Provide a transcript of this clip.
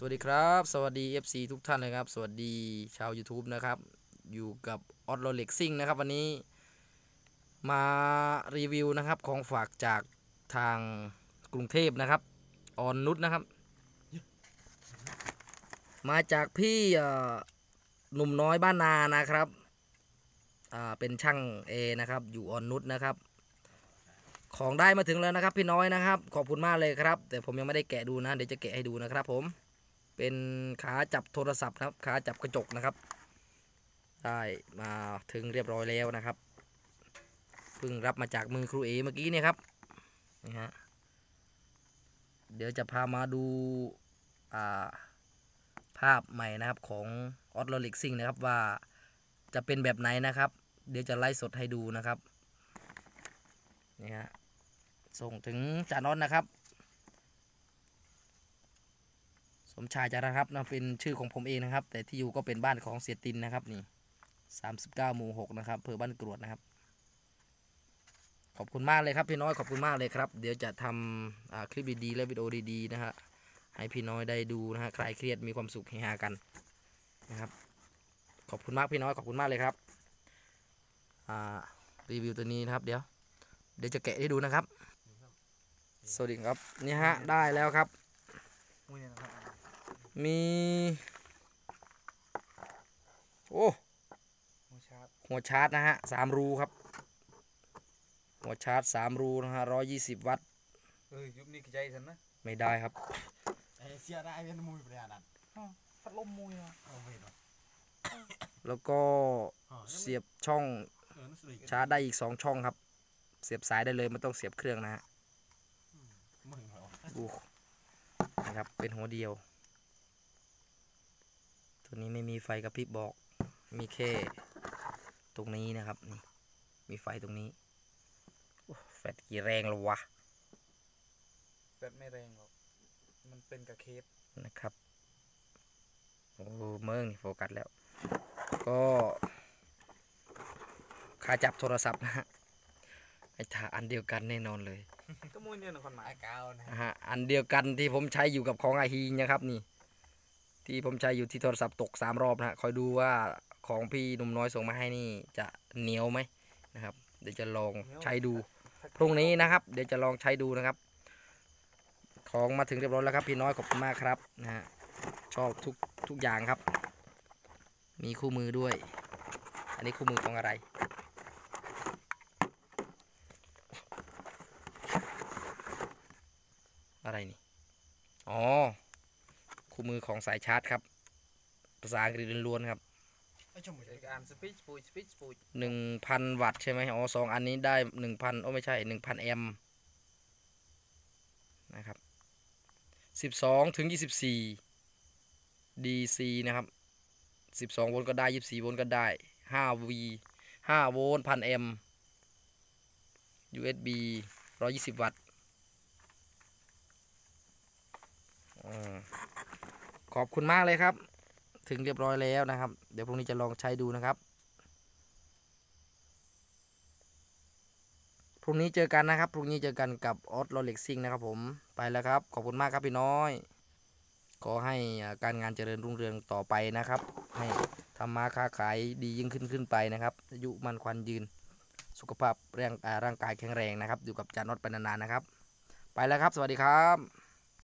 สวัสดีครับ สวัสดี FC ทุกท่านเลยครับ สวัสดีชาว YouTube นะครับ อยู่กับออดโรเล็กซิ่งนะครับ วันนี้มารีวิวนะครับของฝากจากทางกรุงเทพนะครับออนนุชนะครับ มาจากพี่หนุ่มน้อยบ้านนานะครับเป็นช่างเอนะครับ อยู่ออนนุชนะครับ ของได้มาถึงแล้วนะครับ พี่น้อยนะครับ ขอบคุณมากเลยครับ แต่ผมยังไม่ได้แกะดูนะ เดี๋ยวจะแกะให้ดูนะครับผม เป็นขาจับโทรศัพท์นะครับขาจับกระจกนะครับ ได้มาถึงเรียบร้อยแล้วนะครับเพิ่งรับมาจากมือครูเอเมื่อกี้เนี่ยครับนี่ฮะเดี๋ยวจะพามาดูาภาพใหม่นะครับของออ t โ o ลิกซิงนะครับว่าจะเป็นแบบไหนนะครับ เดี๋ยวจะไล่สดให้ดูนะครับนี่ฮะส่งถึงจานอตนะครับ ส มชายจาระครับนะเป็นชื่อของผมเองนะครับ แต่ที่อยู่ก็เป็นบ้านของเสียตินนะครับนี่สามสิบเก้าหมู่หกนะครับอำเภอบ้านกรวดนะครับ ขอบคุณมากเลยครับพี่น้อยขอบคุณมากเลยครับ เดี๋ยวจะทำคลิปดีๆและวิดีโอดีๆนะฮะให้พี่น้อยได้ดูนะฮะคลายเครียดมีความสุขเฮฮากันนะครับ ขอบคุณมากพี่น้อยขอบคุณมากเลยครับอ่ารีวิวตัวนี้นะครับ เดี๋ยว เดี๋ยวจะแกะให้ดูนะครับ สวัสดีครับนี่ฮะได้แล้วครับ มือเนี่ยนะครับมี โอ้มือชาร์จหัวชาร์จนะฮะสามรูครับ หัวชาร์จสามรูนะฮะร้อยยี่สิบวัตต์เอ้ยยุบนี่กระจายทันนะไม่ได้ครับไอ้เสียได้เป็นมุยประเดี๋ยวนั้นพัดลมมุยอะเอาไปเนาะแล้วก็เสียบช่องเออนั่นสุดชาร์จได้อีกสองช่องครับ เสียบสายได้เลยไม่ต้องเสียบเครื่องนะฮะมึงเหรอดูนะครับเป็นหัวเดียว ตัวนี้ไม่มีไฟกระพริบบอก มีแค่ตรงนี้นะครับนี่มีไฟตรงนี้โอ้แฟลชกี่แรงแล้ววะแบตไม่แรงหรอกมันเป็นกับเคสนะครับโอ้เมืองนี่โฟกัสแล้ว ก็ขาจับโทรศัพท์นะฮะไอ้ถาอันเดียวกันแน่นอนเลยก็มุยเนี่ยนะคนหมายไอ้กาวนะนะฮะอันเดียวกันที่ผมใช้อยู่กับของไอฮีนะครับนี่ ที่ผมใช้อยู่ที่โทรศัพท์ตกสามรอบนะฮะคอยดูว่าของพี่หนุ่มน้อยส่งมาให้นี่จะเหนียวไหมนะครับ เดี๋ยวจะลองใช้ดูพรุ่งนี้นะครับ เดี๋ยวจะลองใช้ดูนะครับ ของมาถึงเรียบร้อยแล้วครับ พี่น้อยขอบคุณมากครับนะฮะชอบทุกทุกอย่างครับ มีคู่มือด้วย อันนี้คู่มือของอะไรอะไรนี่ อ๋อ คู่มือของสายชาร์จครับ ภาษาอังกฤษล้วนๆครับไอ้ชมมือเอกอ่านสปีชปุยสปีชปุยหนึ่งพันวัตต์ใช่ไหมอ๋อสองอันนี้ได้หนึ่งพันโอ้ไม่ใช่หนึ่งพันแอมป์นะครับสิบสองถึงยี่สิบสี่ DC นะครับสิบสองโวลต์ก็ได้ยี่สิบสี่โวลต์ก็ได้ห้า V ห้าโวลต์พันแอมป์ USB ร้อยยี่สิบวัตต์อืมข อบคุณมากเลยครับ ถึงเรียบร้อยแล้วนะครับ เดี๋ยวพรุ่งนี้จะลองใช้ดูนะครับ พรุ่งนี้เจอกันนะครับ พรุ่งนี้เจอกันกับออสโรเล็กซิงนะครับผม ไปแล้วครับ ขอบคุณมากครับพี่น้อย ขอให้อาการงานเจริญรุ่งเรืองต่อไปนะครับ ให้ทำมาค้าขายดียิ่งขึ้นขึ้นไปนะครับ อายุมันควันยืน สุขภาพร่างร่างกายแข็งแรงนะครับ อยู่กับจานอตไปนานๆนะครับ ไปแล้วครับ สวัสดีครับ